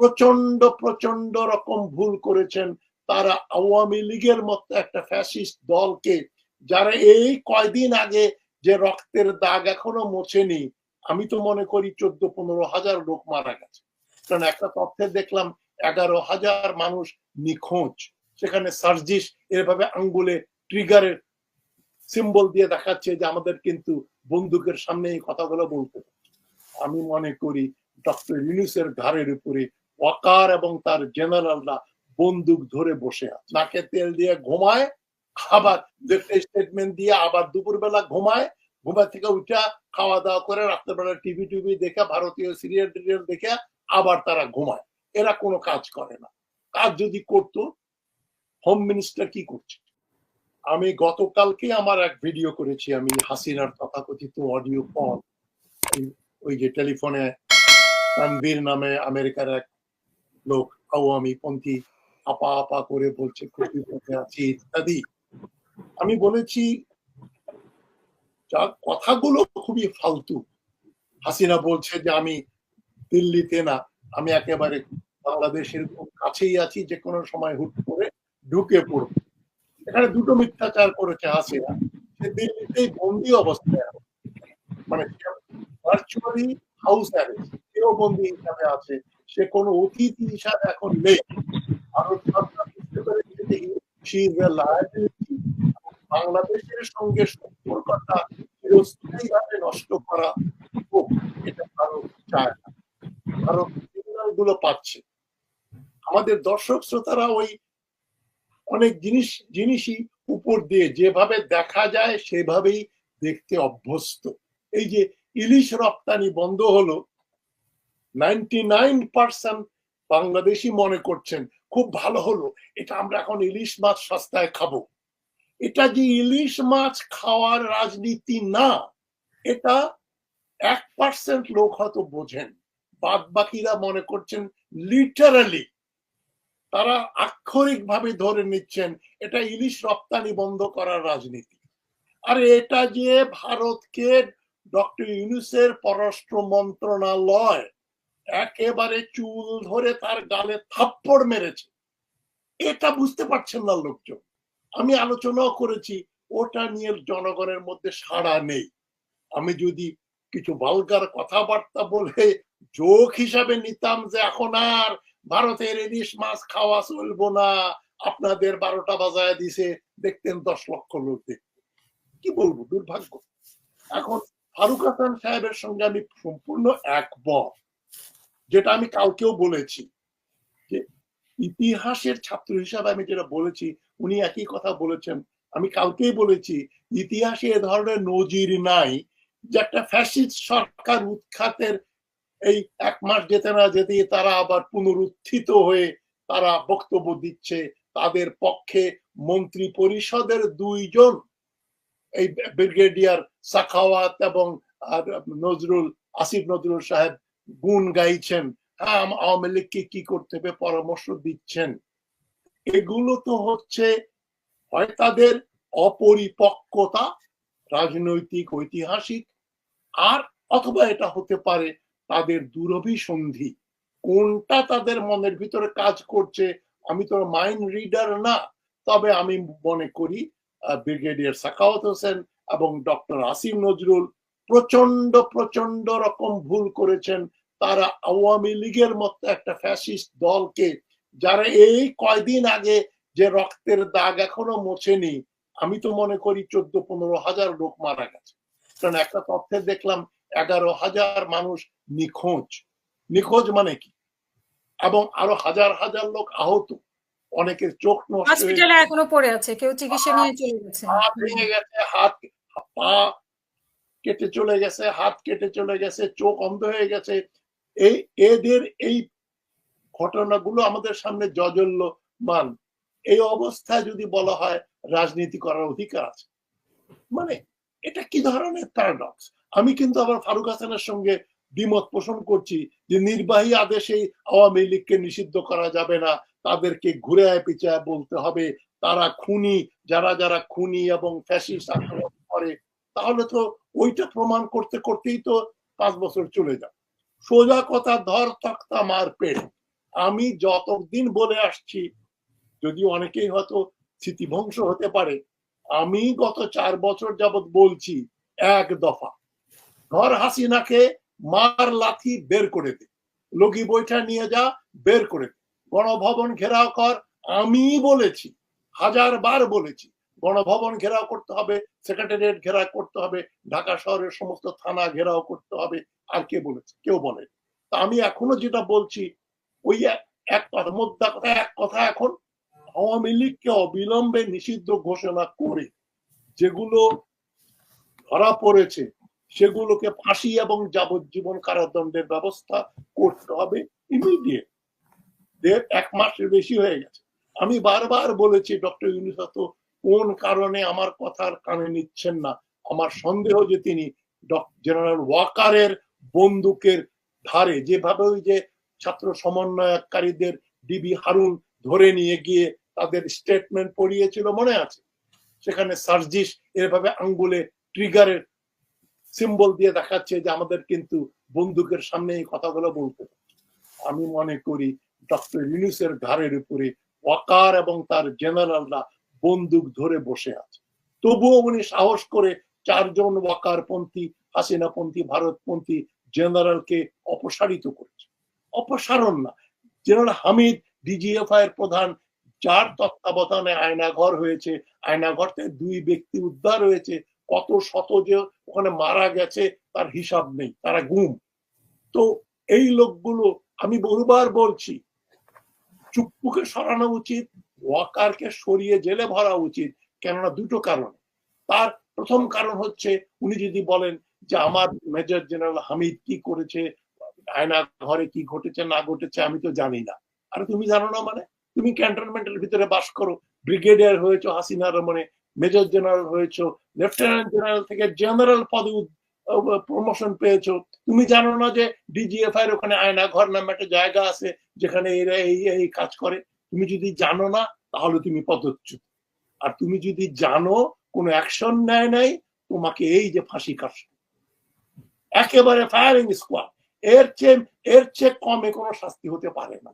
প্রচণ্ড প্রচণ্ড রকম ভুল করেছেন তারা আওয়ামী লীগের মতো একটা ফ্যাসিস্ট দলকে, যারা এই কয়দিন আগে যে রক্তের দাগ এখনও মোছেনি, আমি তো মনে করি চোদ্দ, পনেরো হাজার লোক মারা গেছে কারণ একটা তথ্যে দেখলাম, এগারো হাজার মানুষ নিখোঁজ সেখানে সার্জিস এভাবে আঙ্গুলে ট্রিগারের সিম্বল দিয়ে দেখাচ্ছে যে আমাদের কিন্তু বন্দুকের সামনে এই কথাগুলো বলতে। আমি মনে করি ডক্টর ইউনুসের ঘাড়ের উপরে ওয়াকার এবং তার জেনারেলরা বন্দুক ধরে বসে আছে। নাকে তেল দিয়ে ঘুমায়, আবার স্টেটমেন্ট দিয়ে আবার দুপুরবেলা ঘুমায় ঘুমা থেকে উঠা খাওয়া দাওয়া করে রাত্রেবেলা টিভি টিভি দেখে, ভারতীয় সিরিয়াল টিরিয়াল দেখে আবার তারা ঘুমায়। এরা কোনো কাজ করে না। কাজ যদি করতো হোম মিনিস্টার কি করছে? আমি গতকালকে আমার এক ভিডিও করেছি, আমি হাসিনার তথাকথিত অডিও কল ওই যে টেলিফোনে তানভীর নামে আমেরিকার এক লোক আওয়ামী পন্থী। আপা আপা করে বলছে আছি, ইত্যাদি। আমি বলেছি, যা কথাগুলো খুবই ফালতু। হাসিনা বলছে যে, আমি দিল্লিতে না, আমি একেবারে বাংলাদেশের কাছেই আছি যে কোনো সময় হুট করে ঢুকে পড়ব। এখানে দুটো মিথ্যাচার করেছে হাসিনা। সে দিল্লিতেই বন্দি অবস্থায় মানে ভার্চুয়ালি হাউস অ্যারেস্ট কেউ বন্দি হিসাবে আছে। সে কোনো অতিথি হিসাবে এখন নেই। বাংলাদেশের সঙ্গে সম্পর্কটা চিরস্থায়ীভাবে নষ্ট করা এটা ভারত চায় না। ভারত সিগন্যালগুলো পাচ্ছে। আমাদের দর্শক শ্রোতারা ওই অনেক জিনিস, জিনিসই উপর দিয়ে যেভাবে দেখা যায়, সেভাবেই দেখতে অভ্যস্ত। এই যে ইলিশ রপ্তানি বন্ধ হলো নাইনটি নাইন পার্সেন্ট বাংলাদেশি মনে করছেন, খুব ভালো হলো। এটা আমরা এখন ইলিশ মাছ সস্তায় খাব। এটা যে ইলিশ মাছ খাওয়ার রাজনীতি না, এটা এক পার্সেন্ট লোক হয়তো বোঝেন। বাদ বাকিরা মনে করছেন লিটারালি তারা আক্ষরিক ভাবে ধরে নিচ্ছেন, এটা ইলিশ রপ্তানি বন্ধ করার রাজনীতি। আর এটা যে ভারতকে ডক্টর ইউনুসের পররাষ্ট্র মন্ত্রণালয় একেবারে চুল ধরে তার গালে থাপ্পড় মেরেছে। এটা বুঝতে পারছেন না লোকজন। আমি আলোচনাও করেছি, ওটা নিয়ে জনগণের মধ্যে সাড়া নেই। আমি যদি কিছু বালগার কথাবার্তা বলে যোগ হিসাবে নিতাম যে এখন আর ভারতের ইলিশ মাছ খাওয়া চলবো না, আপনাদের বারোটা বাজায় দিছে, দেখতেন দশ লক্ষ লোক দেখতে। কি বলব, দুর্ভাগ্য। এখন ফারুক হাসান সাহেবের সঙ্গে আমি সম্পূর্ণ একমত। যেটা আমি কালকেও বলেছি। যে ইতিহাসের ছাত্র হিসাবে আমি যেটা বলেছি, উনি একই কথা বলেছেন। আমি কালকেই বলেছি, ইতিহাসে এ ধরনের নজির নাই যে একটা ফ্যাসিস্ট সরকার উৎখাতের এই এক মাস যেতে না যেতে তারা আবার পুনরুত্থিত হয়ে তারা বক্তব্য দিচ্ছে। তাদের পক্ষে মন্ত্রী পরিষদের দুইজন, এই ব্রিগেডিয়ার সাখাওয়াত এবং আর নজরুল, আসিফ নজরুল সাহেব গুণ গাইছেন। আওয়ামী লীগকে কি করতে হবে? পরামর্শ দিচ্ছেন। এগুলো তো হচ্ছে, হয় তাদের অপরিপক্কতা, রাজনৈতিক, ঐতিহাসিক, আর অথবা এটা হতে পারে তাদের দুরভিসন্ধি। কোনটা তাদের মনের ভিতরে কাজ করছে, আমি তো মাইন্ড রিডার না, তবে আমি মনে করি ব্রিগেডিয়ার সাকাওয়াত হোসেন এবং ডক্টর আসিম নজরুল প্রচণ্ড প্রচণ্ড রকম ভুল করেছেন। তারা আওয়ামী লীগের মতো একটা ফ্যাসিস্ট দলকে যারা এই কয়দিন আগে যে রক্তের দাগ এখনও মোছেনি আমি তো মনে করি চোদ্দ পনেরো হাজার লোক মারা গেছে। কারণ একটা তথ্যে দেখলাম এগারো হাজার মানুষ নিখোঁজ। নিখোঁজ মানে কি? এবং আরও হাজার হাজার লোক আহত। অনেকের চোখ নষ্ট হসপিটালে এখনও পড়ে আছে কেউ চিকিৎসা নিয়ে চলে গেছে। পা ভেঙে গেছে হাত পা কেটে চলে গেছে হাত কেটে চলে গেছে চোখ অন্ধ হয়ে গেছে। এই, এদের এই ঘটনাগুলো আমাদের সামনে জজল্যমান এই অবস্থায় যদি বলা হয় রাজনীতি করার অধিকার আছে মানে এটা কি ধরনের প্যারাডক্স আমি কিন্তু আবার ফারুক হাসানের সঙ্গে দ্বিমত পোষণ করছি যে নির্বাহী আদেশে আওয়ামী লীগকে নিষিদ্ধ করা যাবে না, তাদেরকে ঘুরে পিছায় বলতে হবে, তারা খুনি, যারা যারা খুনি এবং ফ্যাসিস্ট আক্রমণ করে, তাহলে তো ওইটা প্রমাণ করতে করতেই তো পাঁচ বছর চলে যায় সোজা কথা, ধর তক্তা মার পেট। আমি যতদিন বলে আসছি, যদি অনেকেই হয়তো স্মৃতিভংস হতে পারে, আমি গত চার বছর যাবত বলছি, এক দফা, ধর হাসিনাকে মার লাথি বের করে দে। লগি বইটা নিয়ে যা, বের করে দে। গণভবন ঘেরাও কর আমি বলেছি হাজার বার বলেছি। গণভবন ঘেরাও করতে হবে সেক্রেটারিয়েট ঘেরাও করতে হবে, ঢাকা শহরের সমস্ত থানা ঘেরাও করতে হবে, আর কে বলেছে? কেউ বলে তা আমি এখনও যেটা বলছি, ওই এক- কথা মোদ্দা কথা, এক কথা এখন আওয়ামী লীগকে অবিলম্বে নিষিদ্ধ ঘোষণা করে যেগুলো ধরা পড়েছে, সেগুলোকে ফাঁসি এবং যাবজ্জীবন কারাদণ্ডের ব্যবস্থা করতে হবে ইমিডিয়েট এক মাসের বেশি হয়ে গেছে। আমি বারবার বলেছি, ডক্টর ইউনুস কোন কারণে আমার কথার কানে নিচ্ছেন না? আমার সন্দেহ যে তিনি জেনারেল ওয়াকারের বন্দুকের ধারে যেভাবে ওই যে ছাত্র সমন্বয়কারীদের ডিবি হারুন ধরে নিয়ে গিয়ে তাদের স্টেটমেন্ট পড়িয়েছিল, মনে আছে? সেখানে সার্জিস এভাবে আঙ্গুলে ট্রিগারের সিম্বল দিয়ে দেখাচ্ছে যে আমাদের কিন্তু বন্দুকের সামনে এই কথাগুলো বলতে আমি মনে করি ডক্টর ইউনুসের ঘাড়ের উপরে ওয়াকার এবং তার জেনারেলরা বন্দুক ধরে বসে আছে। তবুও উনি সাহস করে চারজন ওয়াকার পন্থী হাসিনা পন্থী ভারতপন্থী জেনারেলকে অপসারিত করেছে। অপসারণ না। জেনারেল হামিদ, ডিজিএফআই এর প্রধান, যার তত্ত্বাবধানে আয়নাঘর হয়েছে আয়নাঘর থেকে দুই ব্যক্তি উদ্ধার হয়েছে, কত শত যে ওখানে মারা গেছে, তার হিসাব নেই, তারা গুম। তো এই লোকগুলো, আমি বহুবার বলছি চুপ্পুকে সরানো উচিত ওয়াকারকে সরিয়ে জেলে ভরা উচিত, কেননা দুটো কারণ। তার প্রথম কারণ হচ্ছে, উনি যদি বলেন যে আমার মেজর জেনারেল হামিদ কি করেছে, আয়না ঘরে কি ঘটেছে, না ঘটেছে, আমি তো জানি না। আর তুমি জানো না মানে? তুমি ক্যান্টনমেন্টের ভিতরে বাস করো, ব্রিগেডিয়ার হয়েছো, হাসিনা মানে মেজর জেনারেল হয়েছো, লেফটেন্যান্ট জেনারেল থেকে জেনারেল পদে প্রমোশন পেয়েছ। তুমি জানো না যে ডিজিএফআই এর ওখানে আয়না ঘর নামে একটা জায়গা আছে, যেখানে এরা এই এই কাজ করে? তুমি যদি জানো না, তাহলে তুমি পদচ্যুত। আর তুমি যদি জানো, কোনো অ্যাকশন নেয় নাই, তোমাকে এই যে ফাঁসি কাটছে। একেবারে ফায়ারিং স্কোয়াড এর চেয়ে এর চেয়ে কমে কোনো শাস্তি হতে পারে না।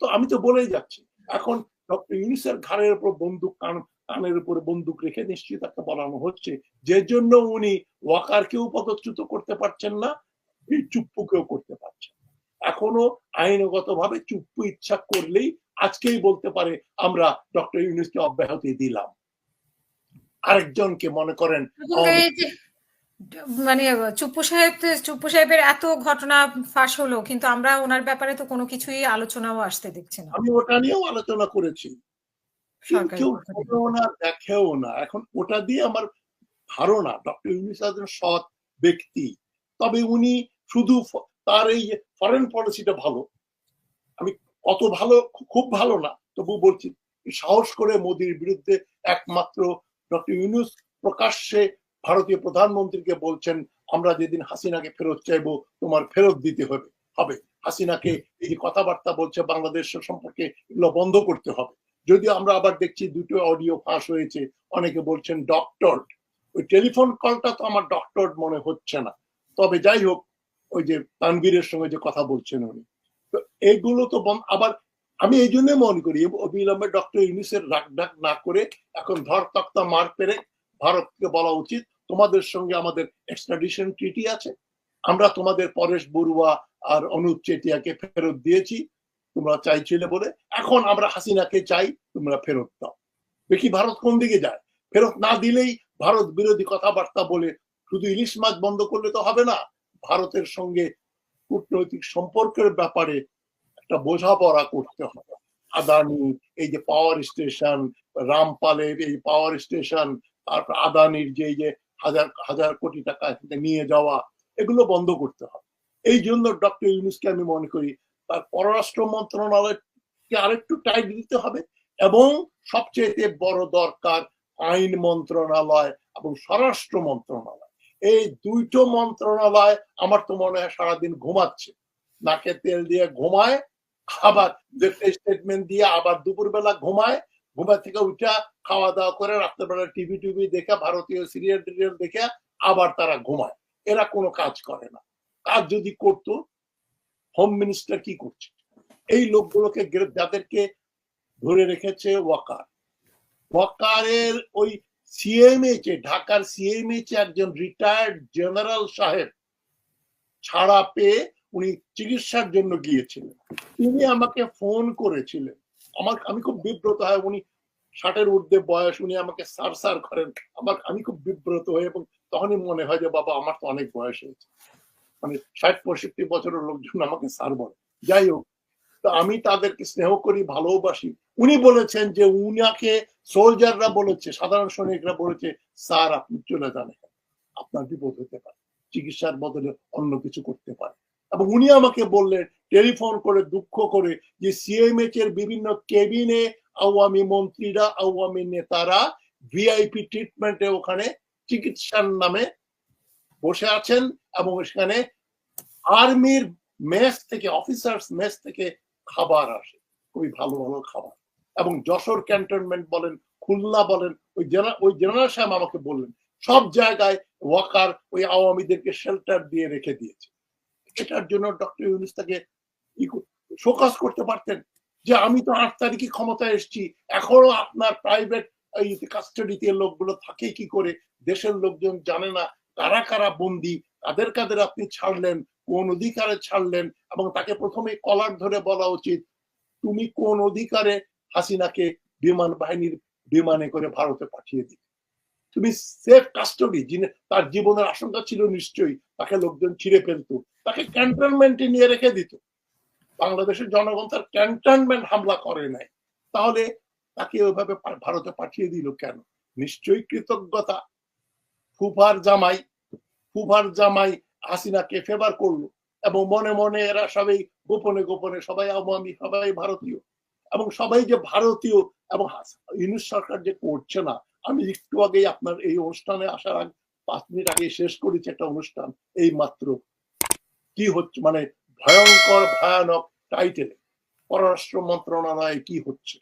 তো আমি তো বলেই যাচ্ছি, এখন ডক্টর ইউনিসের ঘাড়ের উপর বন্দুক, কান, কানের উপরে বন্দুক রেখে নিশ্চয়ই তাকে বলানো হচ্ছে। যে জন্য উনি ওয়াকারকেও পদচ্যুত করতে পারছেন না চুপ্পুকেও করতে পারছেন এখনও আইনগত ভাবে চুপ্পু ইচ্ছা করলেই আজকেই বলতে পারে আমরা ডক্টর ইউনুসকে অব্যাহতি দিলাম। আরেকজনকে মনে করেন মানে চুপ্পু সাহেব চুপ্পু সাহেবের এত ঘটনা ফাঁস হলো কিন্তু আমরা ওনার ব্যাপারে তো কোনো কিছুই আলোচনাও আসতে দেখছি না। আমি ওটা নিয়েও আলোচনা করেছি। কেউ না দেখেও না। এখন ওটা দিয়ে আমার ধারণা ডক্টর ইউনুস একজন সৎ ব্যক্তি। তবে উনি শুধু তার এই ফরেন পলিসিটা ভালো অত ভালো, খুব ভালো না। তবু বলছি, সাহস করে মোদির বিরুদ্ধে একমাত্র ডক্টর ইউনুস প্রকাশ্যে ভারতীয় প্রধানমন্ত্রীকে বলছেন, আমরা যেদিন হাসিনাকে ফেরত চাইব, তোমার ফেরত দিতে হবে। হবে। হাসিনাকে এই কথাবার্তা বলছে, বাংলাদেশ সম্পর্কে এগুলো বন্ধ করতে হবে। যদিও আমরা আবার দেখছি দুটো অডিও ফাঁস হয়েছে। অনেকে বলছেন, ডক্টর, ওই টেলিফোন কলটা তো আমার ডক্টর মনে হচ্ছে না। তবে যাই হোক, ওই যে তানভীরের সঙ্গে যে কথা বলছেন উনি তো এইগুলো তো আবার আমি এই জন্য মনে করি অবিলম্বে ডক্টর ইউনিসের রাগ ডাক না করে এখন ধর তক্তা মার পেরে ভারতকে বলা উচিত, তোমাদের সঙ্গে আমাদের এক্সট্রাডিশন ট্রিটি আছে, আমরা তোমাদের পরেশ বড়ুয়া আর অনুপ চেটিয়াকে ফেরত দিয়েছি, তোমরা চাইছিলে বলে, এখন আমরা হাসিনাকে চাই, তোমরা ফেরত দাও। দেখি ভারত কোন দিকে যায়। ফেরত না দিলেই ভারত বিরোধী কথাবার্তা বলে শুধু ইলিশ মাছ বন্ধ করলে তো হবে না, ভারতের সঙ্গে কূটনৈতিক সম্পর্কের ব্যাপারে একটা বোঝাপড়া করতে হবে। আদানি, এই যে পাওয়ার স্টেশন রামপালের এই পাওয়ার স্টেশন তারপর আদানির যে যে হাজার হাজার কোটি টাকা নিয়ে যাওয়া, এগুলো বন্ধ করতে হবে। এই জন্য ডক্টর ইউনুসকে আমি মনে করি, তার পররাষ্ট্র মন্ত্রণালয়কে আরেকটু টাইট দিতে হবে এবং সবচেয়ে বড় দরকার আইন মন্ত্রণালয় এবং স্বরাষ্ট্র মন্ত্রণালয়। এই দুইটো মন্ত্রণালয় আমার তো মনে হয় সারাদিন ঘুমাচ্ছে। নাকে তেল দিয়ে ঘুমায়, আবার স্টেটমেন্ট দিয়ে আবার দুপুরবেলা ঘুমায় ঘুমা থেকে উঠা খাওয়া দাওয়া করে রাত্রেবেলা টিভি টিভি দেখে, ভারতীয় সিরিয়াল টিরিয়াল দেখে আবার তারা ঘুমায়। এরা কোনো কাজ করে না। কাজ যদি করতো হোম মিনিস্টার কি করছে? এই লোকগুলোকে যাদেরকে ধরে রেখেছে ওয়াকার। ওয়াকারের ওই সিএমএইচ ঢাকার সিএমএইচ একজন রিটায়ার্ড জেনারেল সাহেব ছাড়া পেয়ে উনি চিকিৎসার জন্য গিয়েছিলেন। তিনি আমাকে ফোন করেছিলেন। আমার, আমি খুব বিব্রত হয় উনি ষাটের ঊর্ধ্বে বয়স, উনি আমাকে সার সার করেন। আমার, আমি খুব বিব্রত হই এবং তখনই মনে হয় যে, বাবা, আমার তো অনেক বয়স হয়েছে। মানে ষাট, পঁয়ষট্টি বছরের লোকজন আমাকে স্যার বলে। যাই হোক, তো আমি তাদেরকে স্নেহ করি, ভালোবাসি। উনি বলেছেন যে উনাকে সোলজাররা বলেছে, সাধারণ সৈনিকরা বলেছে, স্যার, আপনি চলে যান আপনার বিপদ হতে পারে। চিকিৎসার বদলে অন্য কিছু করতে পারে। এবং উনি আমাকে বললেন, টেলিফোন করে দুঃখ করে যে সিএমএইচ এর বিভিন্ন কেবিনে আওয়ামী মন্ত্রীরা, আওয়ামী নেতারা ভিআইপি ট্রিটমেন্টে ওখানে চিকিৎসার নামে বসে আছেন এবং সেখানে আর্মির মেস থেকে অফিসার্স মেস থেকে খাবার আসে। খুবই ভালো ভালো খাবার। এবং যশোর ক্যান্টনমেন্ট বলেন, খুলনা বলেন, ওই জেনা, ওই জেনারেল সাহেব আমাকে বললেন, সব জায়গায় ওয়াকার ওই আওয়ামীদেরকে শেল্টার দিয়ে রেখে দিয়েছে। এটার জন্য ডক্টর ইউনুস তাকে শোকাস করতে পারতেন যে আমি তো আট তারিখে ক্ষমতায় এসেছি, এখনও আপনার প্রাইভেট কাস্টাডিতে লোকগুলো থাকে কি করে? দেশের লোকজন জানে না কারা কারা বন্দি, কাদের কাদের আপনি ছাড়লেন, কোন অধিকারে ছাড়লেন, এবং তাকে প্রথমে কলার ধরে বলা উচিত, তুমি কোন অধিকারে হাসিনাকে বিমান বাহিনীর বিমানে করে ভারতে পাঠিয়ে দিবে তুমি সেফ কাস্টডি যিনি তার জীবনের আশঙ্কা ছিল নিশ্চয়ই, তাকে লোকজন ছিঁড়ে ফেলতো, তাকে ক্যান্টনমেন্টে নিয়ে রেখে দিত। বাংলাদেশের জনগণ তার ক্যান্টনমেন্ট হামলা করে নাই। তাহলে তাকে ওইভাবে ভারতে পাঠিয়ে দিল কেন? নিশ্চয়ই কৃতজ্ঞতা। ফুফার জামাই ফুফার জামাই হাসিনাকে ফেভার করল। এবং মনে মনে এরা সবাই গোপনে গোপনে সবাই আওয়ামী, সবাই ভারতীয়। এবং সবাই যে ভারতীয় এবং ইউনিট সরকার যে করছে না, আমি একটু আগে আপনার এই অনুষ্ঠানে আসার আগে, পাঁচ মিনিট আগে শেষ করেছি একটা অনুষ্ঠান এই মাত্র কি হচ্ছে মানে ভয়ঙ্কর, ভয়ানক টাইটেল পররাষ্ট্র মন্ত্রণালয়ে কি হচ্ছে?